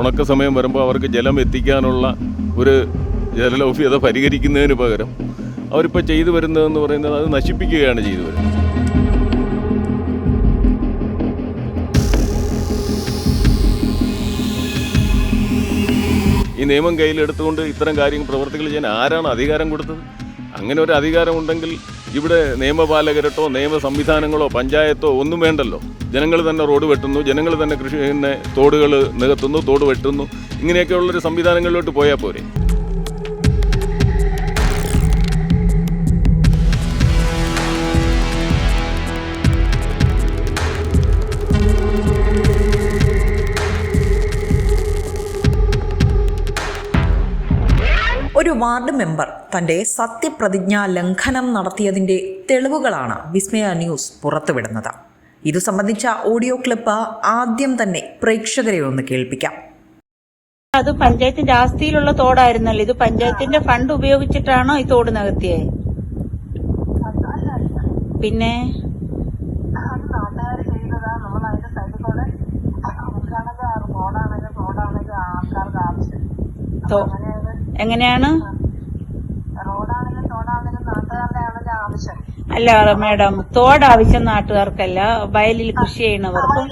ഉണക്ക സമയം വരുമ്പോൾ അവർക്ക് ജലം എത്തിക്കാനുള്ള ഒരു ജലലൗഫ്യത പരിഹരിക്കുന്നതിന് പകരം അവരിപ്പോൾ ചെയ്തു വരുന്നതെന്ന് പറയുന്നത് അത് നശിപ്പിക്കുകയാണ് ചെയ്തു വരുന്നത്. ഈ നിയമം കയ്യിലെടുത്തുകൊണ്ട് ഇത്തരം കാര്യങ്ങൾ പ്രവർത്തികൾ ചെയ്യാൻ ആരാണ് അധികാരം കൊടുത്തത്? അങ്ങനെ ഒരു അധികാരം ഉണ്ടെങ്കിൽ ഇവിടെ നിയമപാലകരട്ടോ നിയമ സംവിധാനങ്ങളോ പഞ്ചായത്തോ ഒന്നും വേണ്ടല്ലോ. ജനങ്ങൾ തന്നെ റോഡ് വെട്ടുന്നു ജനങ്ങൾ തന്നെ കൃഷി പിന്നെ തോടുകൾ നികത്തുന്നു തോട് വെട്ടുന്നു. ഇങ്ങനെയൊക്കെയുള്ളൊരു സംവിധാനങ്ങളിലോട്ട് പോയാൽ പോരെ. വാർഡ് മെമ്പർ തന്റെ സത്യപ്രതിജ്ഞാ ലംഘനം നടത്തിയതിന്റെ തെളിവുകളാണ് വിസ്മയ ന്യൂസ് പുറത്തുവിടുന്നത്. ഇതു സംബന്ധിച്ച ഓഡിയോ ക്ലിപ്പ് ആദ്യം തന്നെ പ്രേക്ഷകരെ ഒന്ന് കേൾപ്പിക്കാം. അത് പഞ്ചായത്തിന്റെ ആസ്തിയിലുള്ള തോടായിരുന്നല്ലോ. ഇത് പഞ്ചായത്തിന്റെ ഫണ്ട് ഉപയോഗിച്ചിട്ടാണോ ഈ തോട് നികത്തിയേ? പിന്നെ? ആൾക്കാർക്ക് എങ്ങനെയാണ്? അല്ല മേഡം തോട് ആവശ്യം നാട്ടുകാർക്കല്ല. വയലിൽ കൃഷി ചെയ്യണവർക്കും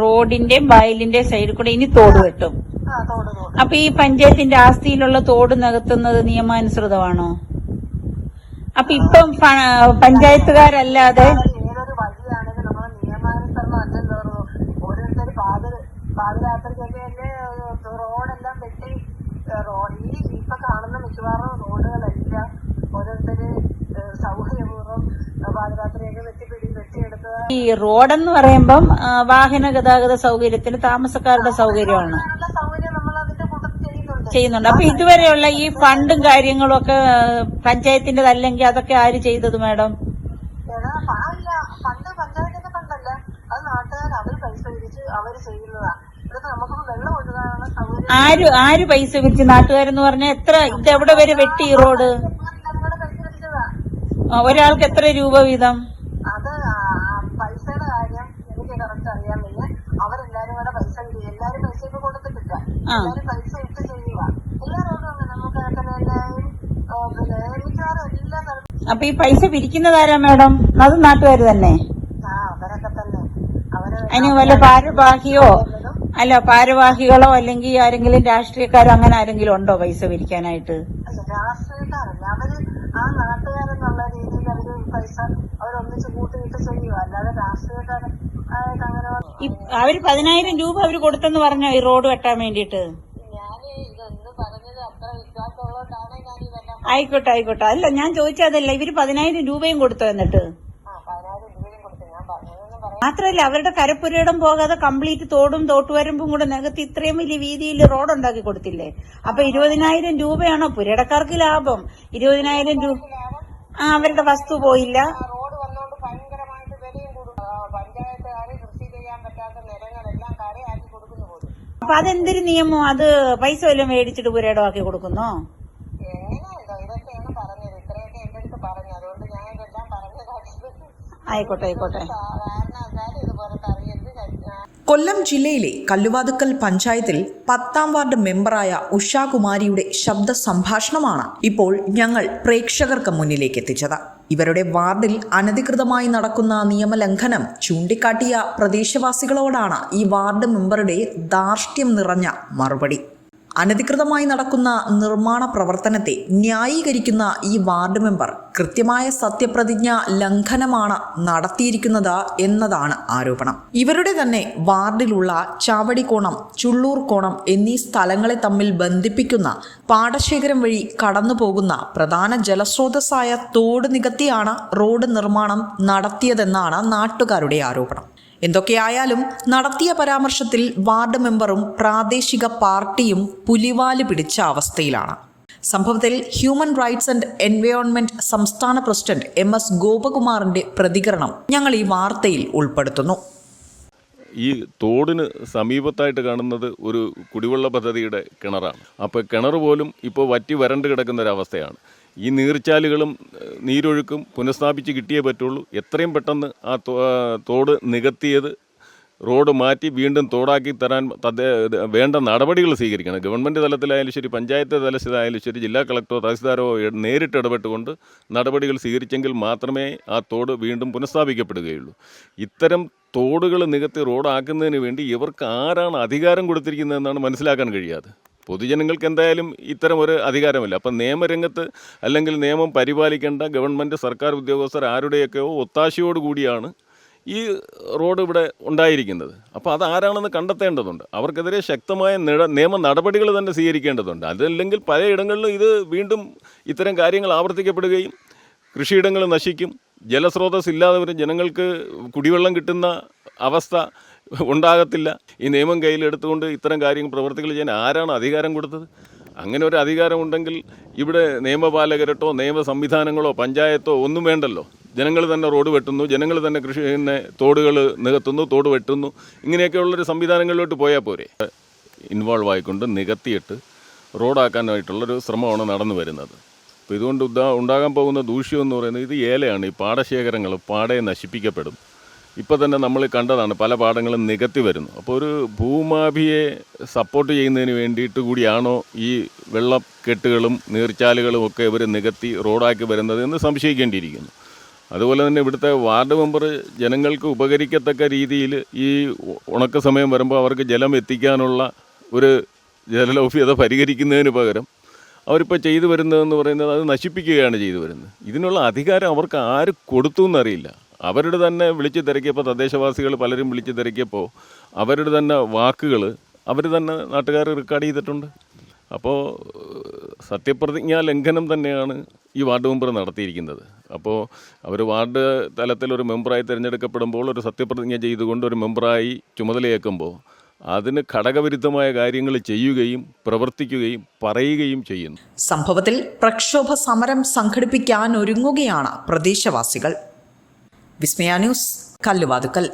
റോഡിന്റെ വയലിന്റെ സൈഡിൽ കൂടെ. ഇനി തോട് വെട്ടും. റോഡ് അപ്പൊ ഈ പഞ്ചായത്തിന്റെ ആസ്തിയിലുള്ള തോട് നികത്തുന്നത് നിയമാനുസൃതമാണോ? അപ്പൊ ഇപ്പം പഞ്ചായത്തുകാരല്ലാതെ ഏതൊരു വഴിയാണെങ്കിലും നമ്മൾ നിയമാനുസരണം അല്ലല്ലോ ഓരോരുത്തർ പാതി പാതിരാത്രിക്കൊക്കെ റോഡെല്ലാം വെട്ടി റോഡ് ഈ ഇപ്പൊ കാണുന്ന മിക്കവാറും റോഡുകളെല്ലാം ഓരോരുത്തര് ഏഹ് സൗകര്യപൂർവം പാതിരാത്രിയൊക്കെ വെട്ടി പിടി ഈ റോഡെന്ന് പറയുമ്പം വാഹന ഗതാഗത സൗകര്യത്തിന് താമസക്കാരുടെ സൗകര്യമാണ്. ചെയ്യുന്നുണ്ട്. അപ്പൊ ഇതുവരെയുള്ള ഈ ഫണ്ടും കാര്യങ്ങളും ഒക്കെ പഞ്ചായത്തിന്റെ അല്ലെങ്കിൽ അതൊക്കെ ആര് ചെയ്തത് മാഡം? ഫണ്ട് പഞ്ചായത്തിന്റെ ഫണ്ടല്ല? അത് നാട്ടുകാർ അവർ പൈസ പിരിച്ച് അവർ ചെയ്യുന്നതാ. ആര് ആര് പൈസ പിരിച്ച് നാട്ടുകാരെന്ന് പറഞ്ഞ എത്ര ഇത് എവിടെ വരെ വെട്ടി ഈ റോഡ്? ഒരാൾക്ക് എത്ര രൂപ വീതം? അത് പൈസയുടെ കാര്യം എനിക്ക് കറക്റ്റ് അറിയാൻ വയ്യ. അവരെല്ലാരും കൂടെ പൈസ പിരി- എല്ലാരും പൈസ ഇപ്പൊ കൊടുത്തിട്ടില്ല ആ. എല്ലാരും പൈസ ഇട്ട് ചെയ്യുക എല്ലാ റോഡും അങ്ങനെ നമുക്ക് അങ്ങനെ എല്ലാവരും ആ, പിന്നെ മിക്കവാറും എല്ലാ സ്ഥലത്തും അപ്പൊ ഈ പൈസ പിരിക്കുന്നതാരാ മേഡം? അത് നാട്ടുകാർ തന്നെ. അതിന് വല്ല ഭാരവാഹിയോ? അല്ല ഭാരവാഹികളോ അല്ലെങ്കിൽ ആരെങ്കിലും രാഷ്ട്രീയക്കാരോ അങ്ങനെ ആരെങ്കിലും ഉണ്ടോ പൈസ പിരിക്കാനായിട്ട്? രാഷ്ട്രീയക്കാരല്ല. അവർ ആ നാട്ടുകാരെന്നുള്ള രീതിയിൽ അവർ പൈസ അവരൊന്നിച്ച് കൂട്ടിയിട്ട് ചെയ്യുക. അല്ലാതെ രാഷ്ട്രീയക്കാരൻ അങ്ങനെ അവർ പതിനായിരം രൂപ അവർ കൊടുത്തെന്ന് പറഞ്ഞോ ഈ റോഡ് വെട്ടാൻ വേണ്ടിയിട്ട്? ആയിക്കോട്ടെ ആയിക്കോട്ടെ. അല്ല ഞാൻ ചോദിച്ചതല്ല ഇവർ പതിനായിരം രൂപയും കൊടുത്തോ എന്നിട്ട്? മാത്രല്ല അവരുടെ കരപ്പുരയിടം പോകാതെ കംപ്ലീറ്റ് തോടും തോട്ടുവരമ്പും കൂടെ നികത്തി ഇത്രയും വലിയ വീതിയിൽ റോഡ് ഉണ്ടാക്കി കൊടുത്തില്ലേ? അപ്പൊ ഇരുപതിനായിരം രൂപയാണോ പുരയിടക്കാർക്ക് ലാഭം? ഇരുപതിനായിരം രൂപ ആ അവരുടെ വസ്തു പോയില്ല. അപ്പൊ അതെന്തൊരു നിയമം? അത് പൈസ വല്ലതും മേടിച്ചിട്ട് പുരയിടമാക്കി കൊടുക്കുന്നോ? ആയിക്കോട്ടെ ആയിക്കോട്ടെ. കൊല്ലം ജില്ലയിലെ കല്ലുവാതുക്കൽ പഞ്ചായത്തിൽ പത്താം വാർഡ് മെമ്പറായ ഉഷാകുമാരിയുടെ ശബ്ദ സംഭാഷണമാണ് ഇപ്പോൾ ഞങ്ങൾ പ്രേക്ഷകർക്ക് മുന്നിലേക്ക് എത്തിച്ചത്. ഇവരുടെ വാർഡിൽ അനധികൃതമായി നടക്കുന്ന നിയമലംഘനം ചൂണ്ടിക്കാട്ടിയ പ്രദേശവാസികളോടാണ് ഈ വാർഡ് മെമ്പറുടെ ധാർഷ്ട്യം നിറഞ്ഞ മറുപടി. അനധികൃതമായി നടക്കുന്ന നിർമ്മാണ പ്രവർത്തനത്തെ ന്യായീകരിക്കുന്ന ഈ വാർഡ് മെമ്പർ കൃത്യമായ സത്യപ്രതിജ്ഞ ലംഘനമാണ് നടത്തിയിരിക്കുന്നത് എന്നതാണ് ആരോപണം. ഇവരുടെ തന്നെ വാർഡിലുള്ള ചാവടിക്കോണം ചുള്ളൂർക്കോണം എന്നീ സ്ഥലങ്ങളെ തമ്മിൽ ബന്ധിപ്പിക്കുന്ന പാടശേഖരം വഴി കടന്നു പോകുന്ന പ്രധാന ജലസ്രോതസ്സായ തോട് നികത്തിയാണ് റോഡ് നിർമ്മാണം നടത്തിയതെന്നാണ് നാട്ടുകാരുടെ ആരോപണം. എന്തൊക്കെയായാലും നടത്തിയ പരാമർശത്തിൽ വാർഡ് മെമ്പറും പ്രാദേശിക പാർട്ടിയും പുലിവാൽ പിടിച്ച അവസ്ഥയിലാണ്. സംഭവത്തിൽ ഹ്യൂമൻ റൈറ്റ്സ് ആൻഡ് എൻവയോൺമെന്റ് സംസ്ഥാന പ്രസിഡന്റ് എം എസ് ഗോപകുമാറിന്റെ പ്രതികരണം ഞങ്ങൾ ഈ വാർത്തയിൽ ഉൾപ്പെടുത്തുന്നു. ഈ തോടിന് സമീപത്തായിട്ട് കാണുന്നത് ഒരു കുടിവെള്ള പദ്ധതിയുടെ കിണറാണ്. അപ്പോൾ കിണർ പോലും ഇപ്പോൾ വറ്റി വരണ്ട് കിടക്കുന്ന ഒരവസ്ഥയാണ് ഈ നീർച്ചാലുകളും നീരൊഴുക്കും പുനഃസ്ഥാപിച്ച് കിട്ടിയേ പറ്റുള്ളൂ. എത്രയും പെട്ടെന്ന് ആ തോട് നികത്തിയത് റോഡ് മാറ്റി വീണ്ടും തോടാക്കി തരാൻ വേണ്ട നടപടികൾ സ്വീകരിക്കണം. ഗവൺമെന്റ് തലത്തിലായാലും ശരി പഞ്ചായത്ത് തലത്തിലായാലും ശരി ജില്ലാ കളക്ടറോ തഹസിൽദാരോ നേരിട്ട് ഇടപെട്ടുകൊണ്ട് നടപടികൾ സ്വീകരിച്ചെങ്കിൽ മാത്രമേ ആ തോട് വീണ്ടും പുനഃസ്ഥാപിക്കപ്പെടുകയുള്ളൂ. ഇത്തരം തോടുകൾ നികത്തി റോഡാക്കുന്നതിന് വേണ്ടി ഇവർക്ക് ആരാണ് അധികാരം കൊടുത്തിരിക്കുന്നതെന്നാണ് മനസ്സിലാക്കാൻ കഴിയാതെ പൊതുജനങ്ങൾക്ക് എന്തായാലും ഇത്തരം ഒരു അധികാരമില്ല. അപ്പം നിയമരംഗത്ത് അല്ലെങ്കിൽ നിയമം പരിപാലിക്കേണ്ട ഗവൺമെന്റ് സർക്കാർ ഉദ്യോഗസ്ഥർ ആരുടെയൊക്കെയോ ഒത്താശയോടുകൂടിയാണ് ഈ റോഡ് ഇവിടെ ഉണ്ടായിരിക്കുന്നത്. അപ്പോൾ അത് ആരാണെന്ന് കണ്ടെത്തേണ്ടതുണ്ട്. അവർക്കെതിരെ ശക്തമായ നിയമ നടപടികൾ തന്നെ സ്വീകരിക്കേണ്ടതുണ്ട്. അതല്ലെങ്കിൽ പലയിടങ്ങളിലും ഇത് വീണ്ടും ഇത്തരം കാര്യങ്ങൾ ആവർത്തിക്കപ്പെടുകയും കൃഷിയിടങ്ങൾ നശിക്കും ജലസ്രോതസ് ഇല്ലാതെ വരും ജനങ്ങൾക്ക് കുടിവെള്ളം കിട്ടുന്ന അവസ്ഥ ഉണ്ടാകത്തില്ല. ഈ നിയമം കയ്യിലെടുത്തുകൊണ്ട് ഇത്തരം കാര്യങ്ങൾ പ്രവർത്തികൾ ചെയ്യാൻ ആരാണ് അധികാരം കൊടുത്തത്? അങ്ങനെ ഒരു അധികാരം ഉണ്ടെങ്കിൽ ഇവിടെ നിയമപാലകരട്ടോ നിയമ സംവിധാനങ്ങളോ പഞ്ചായത്തോ ഒന്നും വേണ്ടല്ലോ. ജനങ്ങൾ തന്നെ റോഡ് വെട്ടുന്നു ജനങ്ങൾ തന്നെ കൃഷി പിന്നെ തോടുകൾ നികത്തുന്നു തോട് വെട്ടുന്നു. ഇങ്ങനെയൊക്കെയുള്ളൊരു സംവിധാനങ്ങളിലോട്ട് പോയാൽ പോരെ. ഇൻവോൾവ് ആയിക്കൊണ്ട് നികത്തിയിട്ട് റോഡാക്കാനായിട്ടുള്ളൊരു ശ്രമമാണ് നടന്നു വരുന്നത്. അപ്പോൾ ഇതുകൊണ്ട് ഉണ്ടാകാൻ പോകുന്ന ദൂഷ്യം എന്ന് പറയുന്നത് ഇത് ഏലയാണ്. ഈ പാടശേഖരങ്ങൾ പാടയെ നശിപ്പിക്കപ്പെടും. ഇപ്പോൾ തന്നെ നമ്മൾ കണ്ടതാണ് പല പാടങ്ങളും നികത്തി വരുന്നു. അപ്പോൾ ഒരു ഭൂമാഭിയെ സപ്പോർട്ട് ചെയ്യുന്നതിന് വേണ്ടിയിട്ട് കൂടിയാണോ ഈ വെള്ളക്കെട്ടുകളും നീർച്ചാലുകളും ഒക്കെ ഇവർ നികത്തി റോഡാക്കി വരുന്നത് എന്ന് സംശയിക്കേണ്ടിയിരിക്കുന്നു. അതുപോലെ തന്നെ ഇവിടുത്തെ വാർഡ് മെമ്പർ ജനങ്ങൾക്ക് ഉപകരിക്കത്തക്ക രീതിയിൽ ഈ ഉണക്ക സമയം വരുമ്പോൾ അവർക്ക് ജലം എത്തിക്കാനുള്ള ഒരു ജലലൗഫ്യത പരിഹരിക്കുന്നതിന് പകരം അവരിപ്പോൾ ചെയ്തു വരുന്നതെന്ന് പറയുന്നത് അത് നശിപ്പിക്കുകയാണ് ചെയ്തു വരുന്നത്. ഇതിനുള്ള അധികാരം അവർക്ക് ആര് കൊടുത്തു എന്നറിയില്ല. അവരുടെ തന്നെ വിളിച്ചു തിരക്കിയപ്പോൾ തദ്ദേശവാസികൾ പലരും വിളിച്ച് തിരക്കിയപ്പോൾ അവരുടെ തന്നെ വാക്കുകൾ അവർ തന്നെ നാട്ടുകാർ റെക്കോർഡ് ചെയ്തിട്ടുണ്ട്. അപ്പോൾ സത്യപ്രതിജ്ഞാ ലംഘനം തന്നെയാണ് ഈ വാർഡ് മെമ്പർ നടത്തിയിരിക്കുന്നത്. അപ്പോൾ അവർ വാർഡ് തലത്തിൽ ഒരു മെമ്പറായി തിരഞ്ഞെടുക്കപ്പെടുമ്പോൾ ഒരു സത്യപ്രതിജ്ഞ ചെയ്തുകൊണ്ട് ഒരു മെമ്പറായി ചുമതലയേക്കുമ്പോൾ അതിന് ഘടകവിരുദ്ധമായ കാര്യങ്ങൾ ചെയ്യുകയും പ്രവർത്തിക്കുകയും പറയുകയും ചെയ്യുന്നു. സംഭവത്തിൽ പ്രക്ഷോഭ സമരം സംഘടിപ്പിക്കാൻ ഒരുങ്ങുകയാണ് പ്രദേശവാസികൾ. വിസ്മയ ന്യൂസ് കല്ലുവാതുക്കൽ.